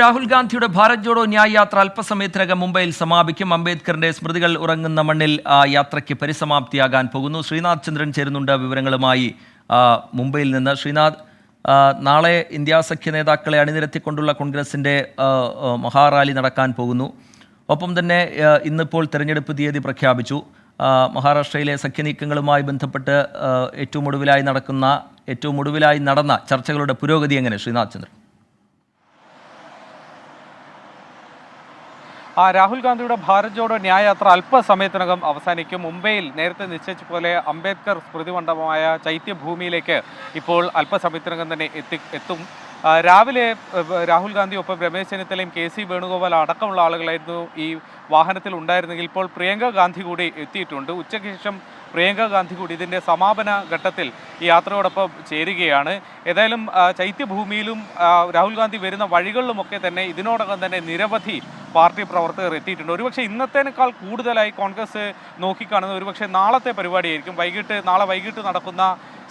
രാഹുൽ ഗാന്ധിയുടെ ഭാരത് ജോഡോ ന്യായ് യാത്ര അല്പസമയത്തിനകം മുംബൈയിൽ സമാപിക്കും. അംബേദ്കറിന്റെ സ്മൃതികൾ ഉറങ്ങുന്ന മണ്ണിൽ ആ യാത്രയ്ക്ക് പരിസമാപ്തിയാകാൻ പോകുന്നു. ശ്രീനാഥ് ചന്ദ്രൻ ചേരുന്നുണ്ട് വിവരങ്ങളുമായി. മുംബൈയിൽ നിന്ന് ശ്രീനാഥ് നാളെ ഇന്ത്യ സഖ്യ നേതാക്കളെ അണിനിരത്തിക്കൊണ്ടുള്ള കോൺഗ്രസിന്റെ മഹാറാലി നടക്കാൻ പോകുന്നു. ഒപ്പം തന്നെ ഇന്നിപ്പോൾ തെരഞ്ഞെടുപ്പ് തീയതി പ്രഖ്യാപിച്ചു. മഹാരാഷ്ട്രയിലെ സഖ്യനീക്കങ്ങളുമായി ബന്ധപ്പെട്ട് ഏറ്റവും ഒടുവിലായി നടക്കുന്ന ഏറ്റവും ഒടുവിലായി നടന്ന ചർച്ചകളുടെ പുരോഗതി എങ്ങനെ ശ്രീനാഥ് ചന്ദ്രൻ? രാഹുൽ ഗാന്ധിയുടെ ഭാരത് ജോഡോ ന്യായയാത്ര അല്പസമയത്തിനകം അവസാനിക്കും. മുംബൈയിൽ നേരത്തെ നിശ്ചയിച്ച പോലെ അംബേദ്കർ സ്മൃതി മണ്ഡപമായ ചൈത്യഭൂമിയിലേക്ക് ഇപ്പോൾ അല്പസമയത്തിനകം തന്നെ എത്തി എത്തും. രാവിലെ രാഹുൽ ഗാന്ധി ഒപ്പം രമേശ് ചെന്നിത്തലയും കെ സി വേണുഗോപാൽ അടക്കമുള്ള ആളുകളായിരുന്നു ഈ വാഹനത്തിൽ ഉണ്ടായിരുന്നെങ്കിൽ ഇപ്പോൾ പ്രിയങ്ക ഗാന്ധി കൂടി എത്തിയിട്ടുണ്ട്. ഉച്ചയ്ക്ക് ശേഷം പ്രിയങ്ക ഗാന്ധി കൂടി ഇതിന്റെ സമാപന ഘട്ടത്തിൽ ഈ യാത്രയോടൊപ്പം ചേരുകയാണ്. ഏതായാലും ചൈത്യഭൂമിയിലും രാഹുൽ ഗാന്ധി വരുന്ന വഴികളിലുമൊക്കെ തന്നെ ഇതിനോടകം തന്നെ നിരവധി പാർട്ടി പ്രവർത്തകർ എത്തിയിട്ടുണ്ട്. ഒരുപക്ഷെ ഇന്നത്തേനേക്കാൾ കൂടുതലായി കോൺഗ്രസ് നോക്കിക്കാണുന്നത് ഒരുപക്ഷെ നാളത്തെ പരിപാടിയായിരിക്കും. വൈകിട്ട് നാളെ വൈകിട്ട് നടക്കുന്ന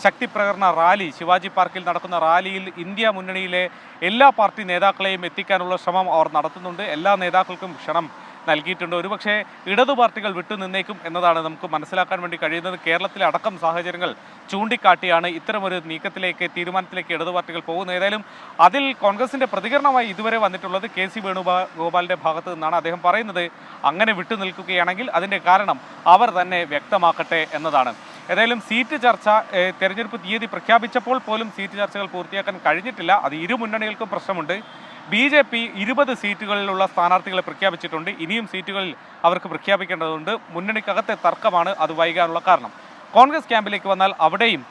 ശക്തി പ്രകടന റാലി ശിവാജി പാർക്കിൽ നടക്കുന്ന റാലിയിൽ ഇന്ത്യ മുന്നണിയിലെ എല്ലാ പാർട്ടി നേതാക്കളെയും എത്തിക്കാനുള്ള ശ്രമം അവർ നടത്തുന്നുണ്ട്. എല്ലാ നേതാക്കൾക്കും ക്ഷണം നൽകിയിട്ടുണ്ട്. ഒരുപക്ഷെ ഇടതു പാർട്ടികൾ വിട്ടുനിന്നേക്കും എന്നതാണ് നമുക്ക് മനസ്സിലാക്കാൻ വേണ്ടി കഴിയുന്നത്. കേരളത്തിലെ അടക്കം സാഹചര്യങ്ങൾ ചൂണ്ടിക്കാട്ടിയാണ് ഇത്തരമൊരു നീക്കത്തിലേക്ക് തീരുമാനത്തിലേക്ക് ഇടതു പാർട്ടികൾ പോകുന്നത്. ഏതായാലും അതിൽ കോൺഗ്രസിന്റെ പ്രതികരണമായി ഇതുവരെ വന്നിട്ടുള്ളത് കെ സി വേണുഗോപാലിന്റെ ഭാഗത്ത് നിന്നാണ് അദ്ദേഹം പറയുന്നത്. അങ്ങനെ വിട്ടുനിൽക്കുകയാണെങ്കിൽ അതിന്റെ കാരണം അവർ തന്നെ വ്യക്തമാക്കട്ടെ എന്നതാണ്. ഏതായാലും സീറ്റ് ചർച്ച തെരഞ്ഞെടുപ്പ് തീയതി പ്രഖ്യാപിച്ചപ്പോൾ പോലും സീറ്റ് ചർച്ചകൾ പൂർത്തിയാക്കാൻ കഴിഞ്ഞിട്ടില്ല. അത് ഇരു മുന്നണികൾക്കും പ്രശ്നമുണ്ട്. ബി ജെ പി ഇരുപത് സീറ്റുകളിലുള്ള സ്ഥാനാർത്ഥികളെ പ്രഖ്യാപിച്ചിട്ടുണ്ട്. ഇനിയും സീറ്റുകളിൽ അവർക്ക് പ്രഖ്യാപിക്കേണ്ടതുണ്ട്. മുന്നണിക്കകത്തെ തർക്കമാണ് അത് വൈകാനുള്ള കാരണം. കോൺഗ്രസ് ക്യാമ്പിലേക്ക് വന്നാൽ അവിടെയും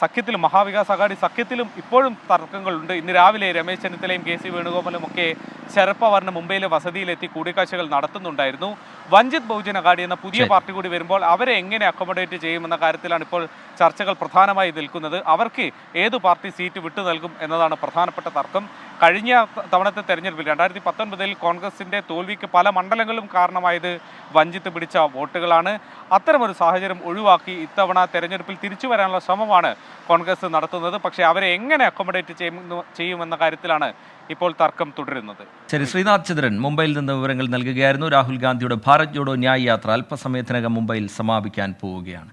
സഖ്യത്തിലും മഹാവികാസ് അഘാടി സഖ്യത്തിലും ഇപ്പോഴും തർക്കങ്ങളുണ്ട്. ഇന്ന് രാവിലെ രമേശ് ചെന്നിത്തലയും കെ സി വേണുഗോപാലും ഒക്കെ ശരത് പവാറിന് മുംബൈയിലെ വസതിയിലെത്തി കൂടിക്കാഴ്ചകൾ നടത്തുന്നുണ്ടായിരുന്നു. വഞ്ചിത് ബഹുജൻ അഘാടി എന്ന പുതിയ പാർട്ടി കൂടി വരുമ്പോൾ അവരെ എങ്ങനെ അക്കോമഡേറ്റ് ചെയ്യുമെന്ന കാര്യത്തിലാണ് ഇപ്പോൾ ചർച്ചകൾ പ്രധാനമായി നിൽക്കുന്നത്. അവർക്ക് ഏത് പാർട്ടി സീറ്റ് വിട്ടു നൽകും എന്നതാണ് പ്രധാനപ്പെട്ട തർക്കം. കഴിഞ്ഞ തവണത്തെ തെരഞ്ഞെടുപ്പിൽ രണ്ടായിരത്തി പത്തൊൻപതിൽ കോൺഗ്രസിന്റെ തോൽവിക്ക് പല മണ്ഡലങ്ങളും കാരണമായത് വഞ്ചിത്ത് പിടിച്ച വോട്ടുകളാണ്. അത്തരമൊരു സാഹചര്യം ഒഴിവാക്കി ഇത്തവണ തെരഞ്ഞെടുപ്പിൽ തിരിച്ചു വരാനുള്ള ശ്രമമാണ് കോൺഗ്രസ് നടത്തുന്നത്. പക്ഷേ അവരെ എങ്ങനെ അക്കോമഡേറ്റ് ചെയ്യുമെന്ന കാര്യത്തിലാണ് ഇപ്പോൾ തർക്കം തുടരുന്നത്. ശരി ശ്രീനാഥ് ചന്ദ്രൻ മുംബൈയിൽ നിന്ന് വിവരങ്ങൾ നൽകുകയായിരുന്നു. രാഹുൽ ഗാന്ധിയുടെ ഭാരത് ജോഡോ ന്യായ് യാത്ര അല്പസമയത്തിനകം മുംബൈയിൽ സമാപിക്കാൻ പോവുകയാണ്.